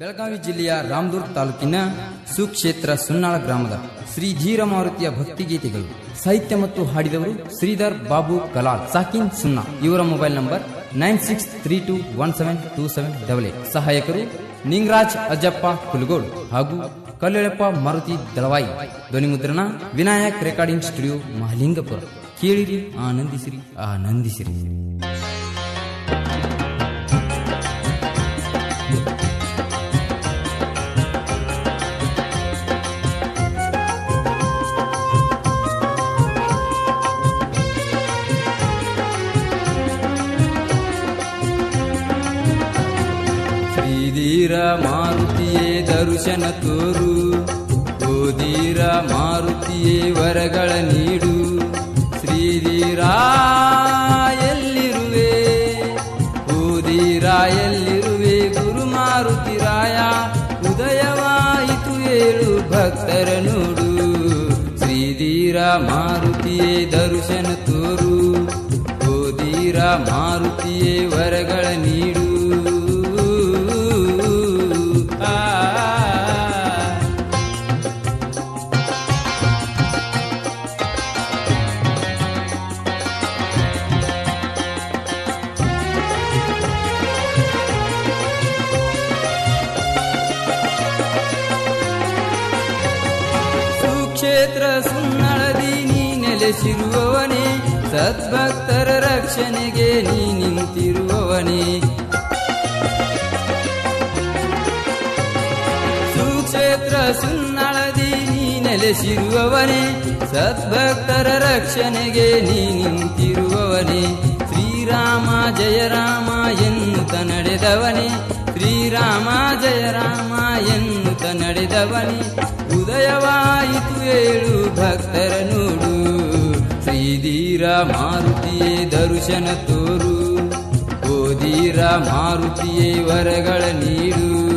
ಬೆಳಗಾವಿ ಜಿಲ್ಲೆಯ ರಾಮದುರ್ಗ್ ತಾಲೂಕಿನ ಸುಕ್ಷೇತ್ರ ಸುನ್ನಾಳ ಗ್ರಾಮದ ಶ್ರೀ ಧೀರ ಮಾರುತಿಯ ಭಕ್ತಿಗೀತೆಗಳು ಸಾಹಿತ್ಯ ಮತ್ತು ಹಾಡಿದವರು ಶ್ರೀಧರ್ ಬಾಬು ಕಲಾಲ್, ಸಾಕಿನ್ ಸುನ್ನಾ. ಇವರ mobile number nine six three two one seven two seven double eight. ಸಹಾಯಕರು ನಿಂಗರಾಜ್ ಅಜ್ಜಪ್ಪ ಕುಲಗೋಡ್ ಹಾಗೂ ಕಲ್ಲೆಳಪ್ಪ ಮಾರುತಿ ದಳವಾಯಿ. ಧ್ವನಿ ಮುದ್ರಣ ವಿನಾಯಕ್ ರೆಕಾರ್ಡಿಂಗ್ ಸ್ಟುಡಿಯೋ ಮಹಲಿಂಗಪುರ. ಕೇಳಿರಿ, ಆನಂದಿಸಿರಿ ಆನಂದಿಸಿರಿ. ಶ್ರೀಧೀರ ಮಾರುತಿಯೇ ದರ್ಶನ ತೋರು. ಓದೀರ ಮಾರುತಿಯೇ ವರಗಳ ನೀಡು. ಶ್ರೀಧೀರ ಎಲ್ಲಿರುವೆ? ಓದೀರ ಎಲ್ಲಿರುವೆ? ಗುರು ಮಾರುತಿ ರಾಯ, ಉದಯವಾಯಿತು ಏಳು ಭಕ್ತರ ನೋಡು. ಶ್ರೀಧೀರ ಮಾರುತಿಯೇ ದರ್ಶನ ತೋರು. ಓದೀರ ಮಾರುತಿಯೇ ವರಗಳ ನೀಡು ನೀ ನೆಲೆಸಿರುವವನೇ ಸದ್ಭಕ್ತರ ರಕ್ಷಣೆಗೆ ನೀ ನಿಂತಿರುವವನೇ. ಸುಕ್ಷೇತ್ರ ಸುನ್ನಳದಿ ನೀ ನೆಲೆಸಿರುವವನೇ, ಸದ್ಭಕ್ತರ ರಕ್ಷಣೆಗೆ ನೀ ನಿಂತಿರುವವನೇ. ಶ್ರೀರಾಮ, ಜಯ ರಾಮ ನಡೆದವನೇ, ಶ್ರೀರಾಮ, ಜಯ ರಾಮ ಎನ್ನುತ್ತ ನಡೆದವನೇ. ಉದಯವಾಯಿತು ಏಳು ಭಕ್ತರ ನೋಡು ಶ್ರೀಧೀರ ಮಾರುತಿಯೇ ದರ್ಶನ ತೋರು. ಓದಿರ ಮಾರುತಿಯೇ ವರಗಳ ನೀಡು.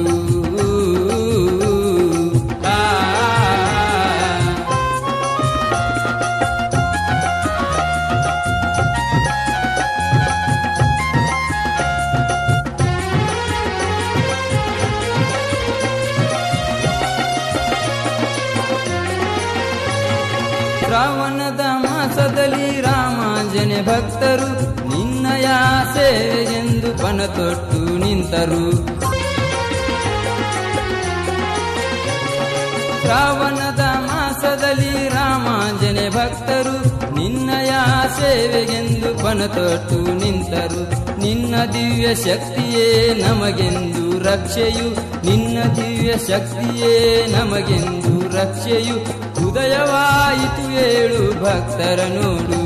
ಶ್ರಾವಣದ ಮಾಸದಲ್ಲಿ ರಾಮಾಂಜನೆ ಭಕ್ತರು ನಿನ್ನಯ ಎಂದು ಪಣ ತೊಟ್ಟು ನಿಂತರು. ಶ್ರಾವಣದ ಮಾಸದಲ್ಲಿ ರಾಮಾಂಜನೆ ಭಕ್ತರು ನಿನ್ನಯ ಸೇವೆಗೆಂದು ಪಣ ತೊಟ್ಟು ನಿಂತರು. ನಿನ್ನ ದಿವ್ಯ ಶಕ್ತಿಯೇ ನಮಗೆಂದು ರಕ್ಷೆಯು, ನಿನ್ನ ದಿವ್ಯ ಶಕ್ತಿಯೇ ನಮಗೆಂದು ರಕ್ಷೆಯು. ಉದಯವಾಯಿತು ಏಳು ಭಕ್ತರ ನೋಡು.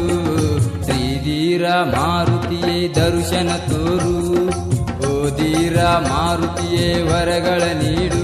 ಶ್ರೀಧೀರ ಮಾರುತಿಯೇ ದರ್ಶನ ತೋರು. ಓದೀರ ಮಾರುತಿಯೇ ವರಗಳ ನೀಡು.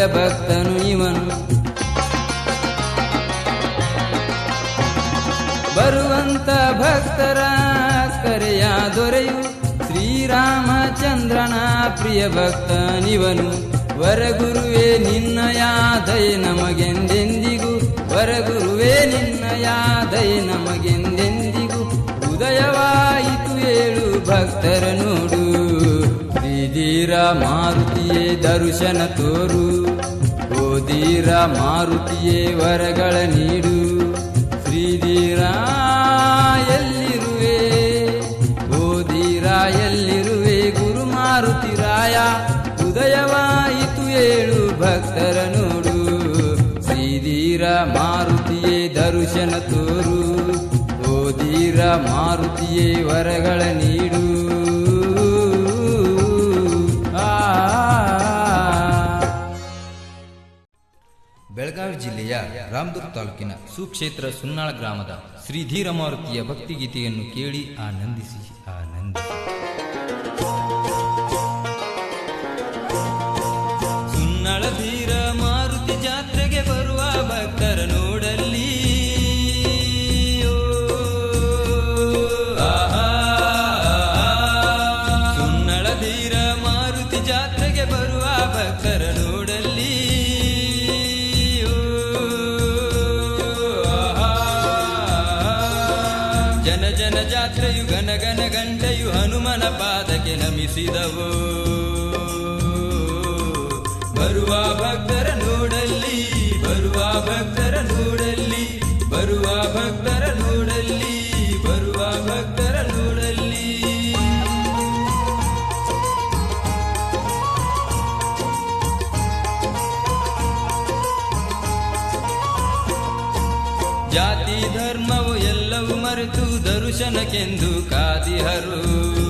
ಪ್ರಿಯ ಭಕ್ತನು ಇವನು. ಬರುವಂತ ಭಕ್ತರ ಕರೆಯ ದೊರೆಯು ಶ್ರೀರಾಮಚಂದ್ರನ ಪ್ರಿಯ ಭಕ್ತನಿವನು. ವರಗುರುವೇ ನಿನ್ನ ದಯ ನಮಗೆಂದೆಂದಿಗೂ, ವರಗುರುವೇ ನಿನ್ನ ದಯ ನಮಗೆಂದೆಂದಿಗೂ. ಉದಯವಾಯಿತು ಏಳು ಭಕ್ತರ ನೋಡು. ಶ್ರೀಧೀರ ಮಾರುತಿಯೇ ದರ್ಶನ ತೋರು. ಓದೀರ ಮಾರುತಿಯೇ ವರಗಳ ನೀಡು. ಶ್ರೀಧೀರ ಎಲ್ಲಿರುವೆ? ಓದೀರ ಎಲ್ಲಿರುವೆ? ಗುರು ಮಾರುತಿ ರಾಯ, ಉದಯವಾಯಿತು ಏಳು ಭಕ್ತರ ನೋಡು. ಶ್ರೀಧೀರ ಮಾರುತಿಯೇ ದರ್ಶನ ತೋರು. ಓದೀರ ಮಾರುತಿಯೇ ವರಗಳ ನೀಡು. ಬೆಳಗಾವಿ ಜಿಲ್ಲೆಯ ರಾಮದುರ್ಗ್ ತಾಲೂಕಿನ ಸುಕ್ಷೇತ್ರ ಸುನ್ನಾಳ ಗ್ರಾಮದ ಶ್ರೀಧೀರಮಾರುತಿಯ ಭಕ್ತಿಗೀತೆಯನ್ನು ಕೇಳಿ ಆನಂದಿಸಿ ಆನಂದಿಸಿ. ಸುನ್ನಾಳ ಧೀರ ಮಾರುತಿ ಜಾತ್ರೆಗೆ ಬರುವ ಭಕ್ತರ ನೋಡಲ್ಲಿ. ಸುನ್ನಳ ಧೀರ ಮಾರುತಿ ಜಾತ್ರೆಗೆ ಬರುವ ಭಕ್ತರ ಪಾದಕ್ಕೆ ನಮಿಸಿದವು. ಬರುವ ಭಕ್ತರ ನೋಡಲ್ಲಿ, ಬರುವ ಭಕ್ತರ ನೋಡಲ್ಲಿ, ಬರುವ ಭಕ್ತರ ನೋಡಲ್ಲಿ, ಬರುವ ಭಕ್ತರ ನೋಡಲ್ಲಿ. ಜಾತಿ ಧರ್ಮವು ಎಲ್ಲವೂ ಮರೆತು ದರ್ಶನಕ್ಕೆಂದು ಕಾದಿಹರು.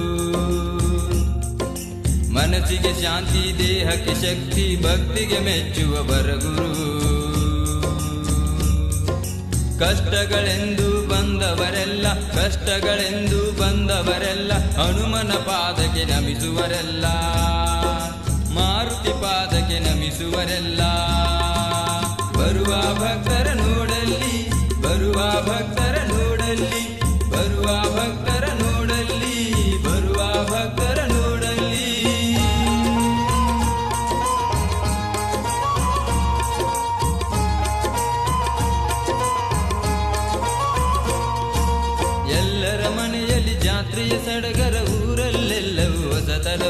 ಮನಸ್ಸಿಗೆ ಶಾಂತಿ, ದೇಹಕ್ಕೆ ಶಕ್ತಿ, ಭಕ್ತಿಗೆ ಮೆಚ್ಚುವ ಬರಗುರು ಕಷ್ಟಗಳೆಂದು ಬಂದವರೆಲ್ಲ ಕಷ್ಟಗಳೆಂದು ಬಂದವರೆಲ್ಲ, ಹನುಮನ ಪಾದಕ್ಕೆ ನಮಿಸುವರೆಲ್ಲ, ಮಾರುತಿ ಪಾದಕ್ಕೆ ನಮಿಸುವರೆಲ್ಲ. ಬರುವ ಭಕ್ತರ ನೋಡಲ್ಲಿ, ಬರುವ ಭಕ್ತರ ನೋಡಲ್ಲಿ, ಬರುವ ಭಕ್ತರ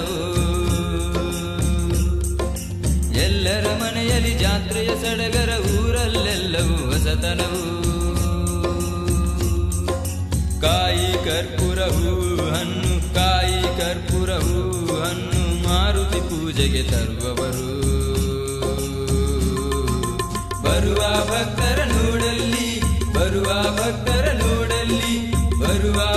ಹೊಸತನವು ಎಲ್ಲರ ಮನೆಯಲ್ಲಿ ಜಾತ್ರೆಯ ಸಡಗರ ಊರಲ್ಲೆಲ್ಲವೂ ಹೊಸತನವು. ಕಾಯಿ ಕರ್ಪೂರವು ಹಣ್ಣು ಕಾಯಿ ಕರ್ಪೂರವು ಹಣ್ಣು ಮಾರುತಿ ಪೂಜೆಗೆ ತರುವವರು. ಬರುವ ಭಕ್ತರ ನೋಡಲ್ಲಿ, ಬರುವ ಭಕ್ತರ ನೋಡಲ್ಲಿ, ಬರುವ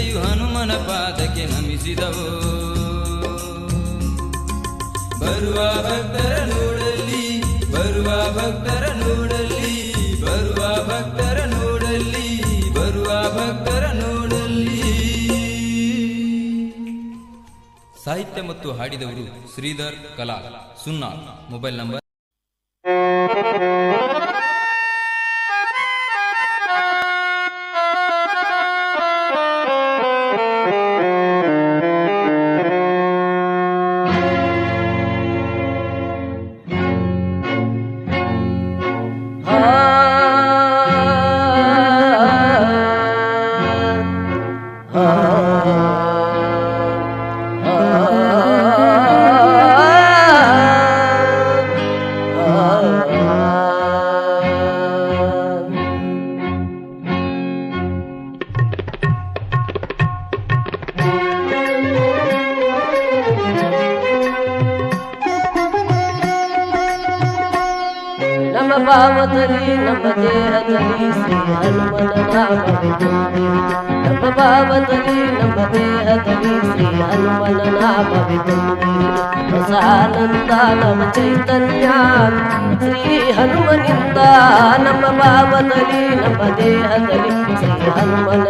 ಗಂಟೆಯು ಹನುಮನ ಪಾದಕ್ಕೆ ನಮಿಸಿದವು. ಬರುವ ಭಕ್ತರ ನೋಡಲಿ ಬರುವ ಭಕ್ತರ ನೋಡಲಿ ಬರುವ ಭಕ್ತರ ನೋಡಲ್ಲಿ, ಬರುವ ಭಕ್ತರ ನೋಡಲ್ಲಿ. ಸಾಹಿತ್ಯ ಮತ್ತು ಹಾಡಿದವರು ಶ್ರೀಧರ್ ಕಲಾ ಸುನ್ನಾ ಮೊಬೈಲ್ ನಂಬರ್ ನಮ್ಮ ನಮ್ಮ ಭಾವದಲ್ಲಿ ನಮ್ಮ ದೇಹದಲ್ಲಿ ಶ್ರೀ ಹನುಮನ ನಾಮವೇ ತುಂಬಿ ಹೊಸ ಆನಂದ ನಮ್ಮ ಚೈತನ್ಯ ಶ್ರೀ ಹನುಮನಿಂದ ನಮ್ಮ ಭಾವದಲ್ಲಿ ನಮ್ಮ ದೇಹದಲ್ಲಿ ಶ್ರೀ ಹನುಮನ ನಾಮವೇ ತುಂಬಿ ನಮ್ಮ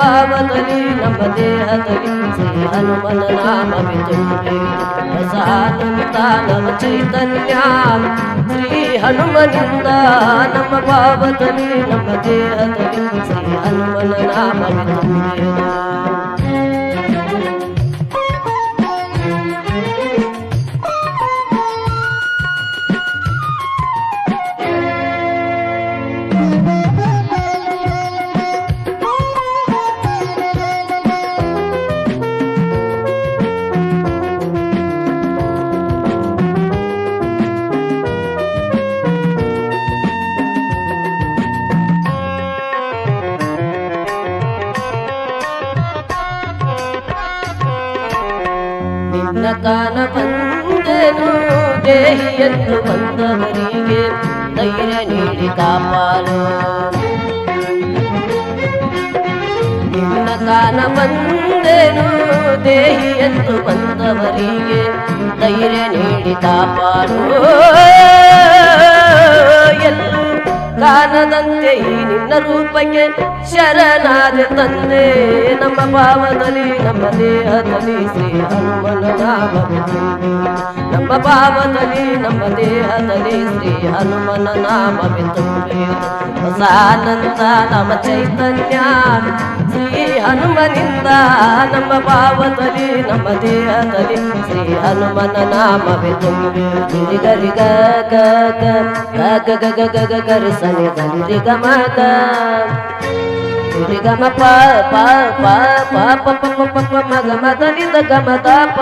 ಭಾವದಲ್ಲಿ ನಮ್ಮ ದೇಹದಲ್ಲಿ ಶ್ರೀ ಹನುಮನ ನಾಮವೇ ತುಂಬಿ ಹೊಸ ಆನಂದ ನಮ್ಮ ಚೈತನ್ಯ, ಶ್ರೀ ಹನುಮನಿಂದ ನಮ್ಮ ಭಾವದಲ್ಲಿ ನಮ್ಮ ದೇಹದಲ್ಲಿ ಶ್ರೀ ಹನುಮನ ನಾಮವೇ ತುಂಬಿದೆ ದೇಹಿ ಎಂದು ಬಂದವರಿಗೆ ಧೈರ್ಯ ನೀಡಿ ಕಾಪಾಡು. ನಿನ್ನ ಕಾಲ ಬಂದೇನು, ದೇಹಿ ಎದ್ದು ಬಂದವರಿಗೆ ಧೈರ್ಯ ನೀಡಿ ಕಾಪಾಡು. ಎಲ್ಲೂ ಕಾಣದಂತೆ ಈ ನಿನ್ನ ರೂಪಕ್ಕೆ ಶರಣಾದ ತಂದೆ. ನಮ್ಮ ಭಾವದಲ್ಲಿ, ನಮ್ಮ ದೇಹದಲ್ಲಿ ಶ್ರೀ ಹನುಮನ ನಾಮವೇ ನಮ್ಮ ಭಾವದಲ್ಲಿ, ನಮ್ಮ ದೇಹದಲ್ಲಿ ಶ್ರೀ ಹನುಮನ ನಾಮವೇ ತುಂಬಿ ನಮ್ಮ ಚೈತನ್ಯ, ಶ್ರೀ ಹನುಮನಿಂದ. ನಮ್ಮ ಭಾವದಲ್ಲಿ, ನಮ್ಮ ದೇಹದಲ್ಲಿ ಶ್ರೀ ಹನುಮನ ನಾಮವೇ ತುಂಬಿ ಗರಿ ಗ ಗ ಗ ಗ ಗ ಗ ಗ ಗ ಗ ಗ గమ ప ప ప ప ప ప ప ప మగ మద నిద గమ ద ప.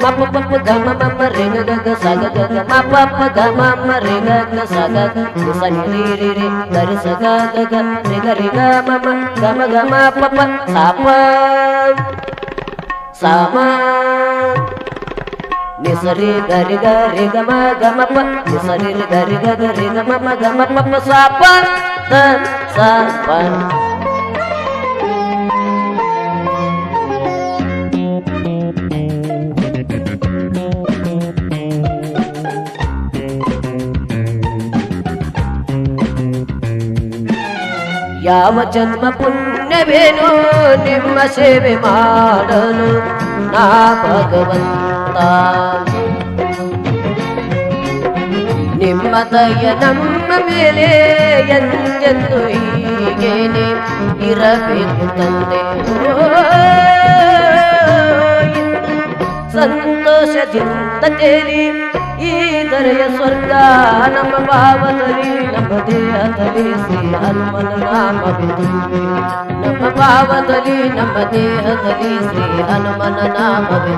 మ ప ప ప గమ మ మ రి గ గ స గ గ గ మ ప ప గమ మ రి గ గ స గ గ నిసరి గరి గరి గమ గమ ప నిసరి గరి గరి గమ గమ ప ప సా ప సా ప. ಯಾವ ಜನ್ಮ ನಿಮ್ಮ ದಯ ನಮ್ಮ ಮೇಲೆ ಎಂದೆಂದು ಹೀಗೇನೆ ಇರಬೇಕು ತಂದೆ. ಸಂತೋಷದಿಂದ ತೇಲಿ ಈ ದರೆಯ ಸ್ವರ್ಗ ನಮ್ಮ ಭಾವದಲ್ಲಿ ನಮ್ಮ ದೇಹದಲ್ಲಿ ಶ್ರೀ ಹನುಮನ ನಾಮವಿದೆ. ನಮ್ಮ ಭಾವದಲ್ಲಿ ನಮ್ಮ ದೇಹದಲ್ಲಿ ಶ್ರೀ ಹನುಮನ ನಾಮವೇ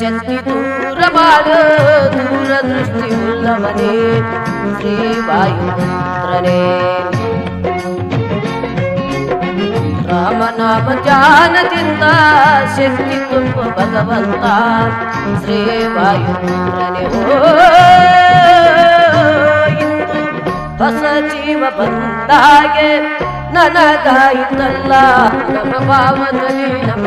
ಶಕ್ತಿ ದೂರ ಮಾಡು, ದೂರ ಶ್ರೀ ವಾಯುಪುತ್ರನೇ ರಾಮನಾಮ ಜಾನದಿಂದ ಶಕ್ತಿ ತುಂಬ ಭಗವಂತ, ಶ್ರೀ ವಾಯುಪುತ್ರನೇ ಇಂದು ಹೊಸ ಜೀವ ಬಂದಾಗೆ ನನಗಾಯಿತಲ್ಲ ನಮ್ಮ ಭಾವದಲ್ಲಿ ನಮ್ಮ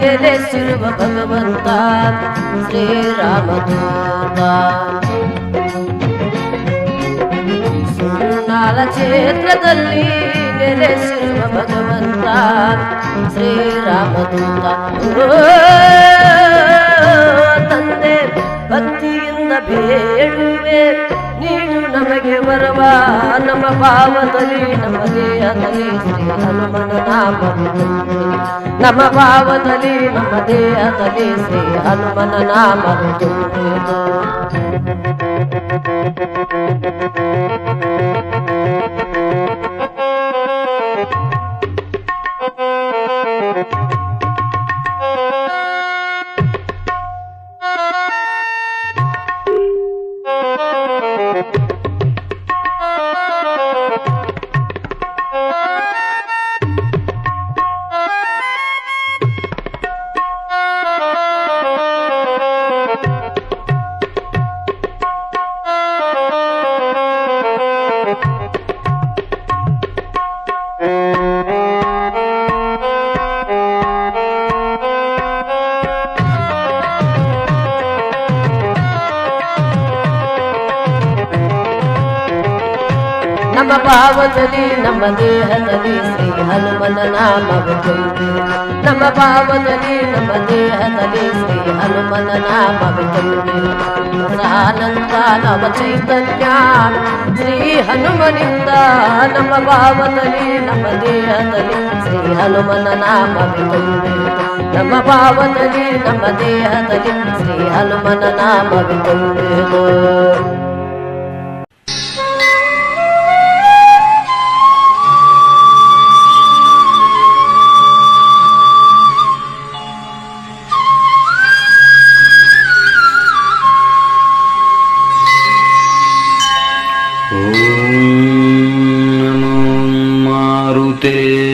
ನೆಲೆಸಿರುವ ಭಗವಂತ ಶ್ರೀರಾಮದೂತ ಸುನ್ನಾಳ ಕ್ಷೇತ್ರದಲ್ಲಿ ನೆಲೆಸಿರುವ ಭಗವಂತ ಶ್ರೀರಾಮದೂತ ತಂದೆ ಭಕ್ತಿಯಿಂದ ಬೇಡುವೆ. ಅಪ್ಪ ನಮ್ಮ ಪಾವದಲ್ಲಿ ನಮ್ಮ ದೇಹದಲ್ಲಿ ಶ್ರೀ ಹನುಮನ ನಾಮ ನಮ್ಮ ಪಾವದಲ್ಲಿ ನಮ್ಮ ದೇಹದಲ್ಲಿ ಶ್ರೀ ಹನುಮನ ನಾಮ ಭಾವದಲ್ಲಿ ನಮ್ಮ ದೇಹದಲ್ಲಿ ಶ್ರೀ ಹನುಮನ ನಾಮವೇ ತುಂಬಿ ನಮ್ಮ ಭಾವದಲ್ಲಿ ನಮ್ಮ ದೇಹದಲ್ಲಿ ಶ್ರೀ ಹನುಮನ ನಾಮವೇ ತುಂಬಿ ಹೊಸ ಆನಂದ ನವ ಚೈತನ್ಯ, ಶ್ರೀ ಹನುಮನಿಂದ ನಮ್ಮ ಭಾವದಲ್ಲಿ ನಮ್ಮ ದೇಹದಲ್ಲಿ ಶ್ರೀ ಹನುಮನ ನಾಮವೇ ತುಂಬಿ ನಮ್ಮ ಭಾವದಲ್ಲಿ ನಮ್ಮ ದೇಹದಲ್ಲಿ ಶ್ರೀ ಹನುಮನ ನಾಮವೇ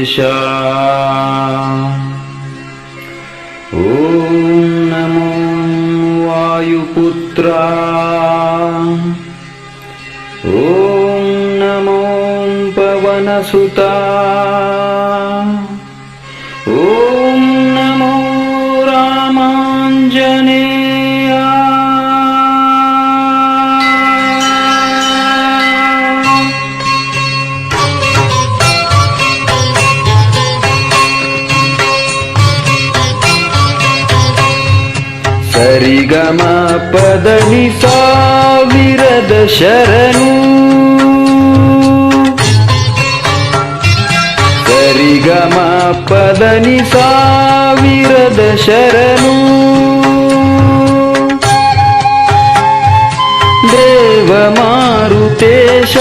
मारुतेश ॐ नमो वायुपुत्रा। ॐ नमो पवनसुता ಸರಿಗಮ ಪದನಿ ಸಾವಿರದ ಶರಣು. ಸರಿಗಮ ಪದನಿ ಸಾವಿರದ ಶರಣು. ದೇವ ಮಾರುತೇಶ.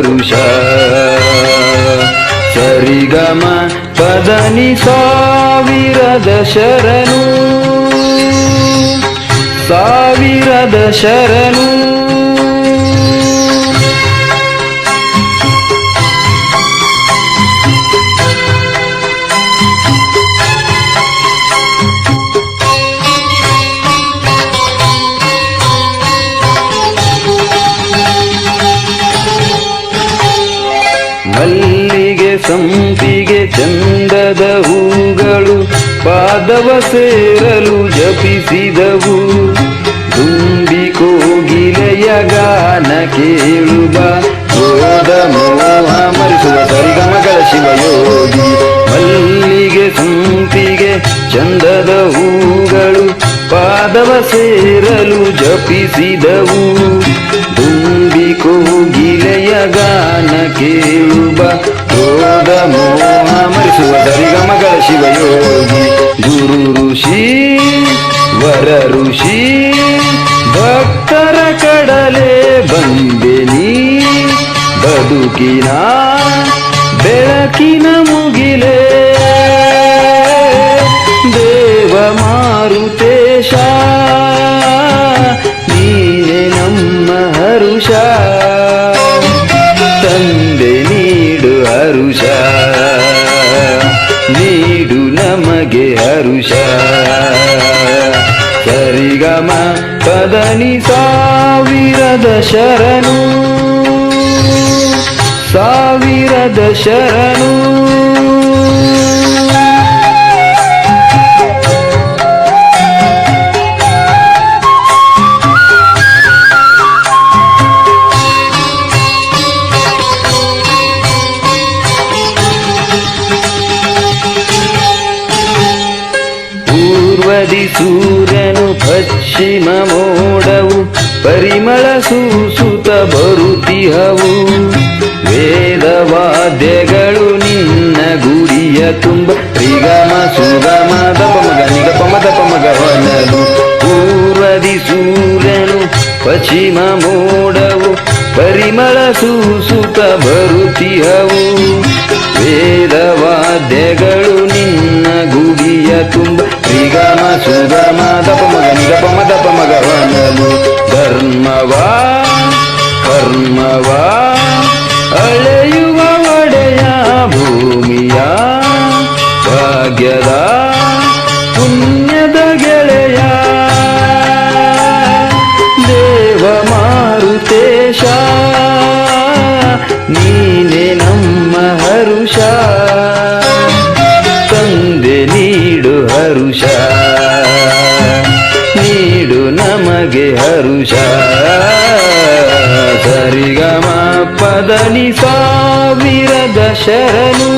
ನಮಗೆ ಹರುಷ ಸರಿಗಮ ಪದನಿ ಸಾವಿರದ ಶರಣು. ಸಾವಿರದ ಸಂಪಿಗೆ ಚಂದದ ಹೂಗಳು ಪಾದವ ಸೇರಲು ಜಪಿಸಿದವು. ತುಂಬಿ ಕೋಗಿಲೆಯ ಗಾನ ಕೇಳುವ ಯೋದ ಮೋಹ ಮರಿಸುವ ಸರಿಗಮಗಳ ಶಿವಯೋಗಿ. ಮಲ್ಲಿಗೆ ಸಂಪಿಗೆ ಚಂದದ ಹೂಗಳು ಪಾದವ ಸೇರಲು ಜಪಿಸಿದವು. ತುಂಬಿ ಕೋಗಿಲೆಯ ಗಾನ ಕೇಳುವ ಕ್ರೋಧ ಮೋಹ ಮರಿಸುವ ಸರಿಗಮಗಳ ಶಿವಯೋಗಿ. ಗುರು ಋಷಿ, ವರ ಋಷಿ, ಭಕ್ತರ ಕಡಲೆ ಬಂದೆ ನೀ. ಬದುಕಿನ ಬೆಳಕಿನ ಮುಗಿಲೆ. ದೇವ ಮಾರುತೇಶ. ಪದನಿ ಸಾವಿರದ ಶರಣು ಸಾವಿರದ ಶರಣು ಪೂರ್ವದಿ ಸೂರ್ಯನು ಪಶ್ಚಿಮ ಮೋಡವು, ಪರಿಮಳ ಸೂಸುತ ಬರುತ್ತಿಹವು ವೇದವಾದ್ಯಗಳು ನಿನ್ನ ಗುಡಿಯ ತುಂಬ, ತ್ರಿಗಮ ಸುಗಮ ದಪಮಗ ನಿಗಪಮ ದಪಮಗವನಲು ಪೂರ್ವದಿ ಸೂರ್ಯನು ಪಶ್ಚಿಮ ಮೋಡವು ಪರಿಮಳ ಸೂಸುತ ಬರುತ್ತಿಹವು. ವೇದವಾದ್ಯಗಳು ನಿನ್ನ ಗುಡಿಯ ತುಂಬ. ಶ್ರೀಗಮ ಸುಗಮ ದಪಮಗ ಮದಪ ಮಗವನಲು ಧರ್ಮವಾ ಕರ್ಮವಾ ಹರುಷ ಸರಿಗಮ ಪದನಿ ಸಾವಿರದ ಶರಣು.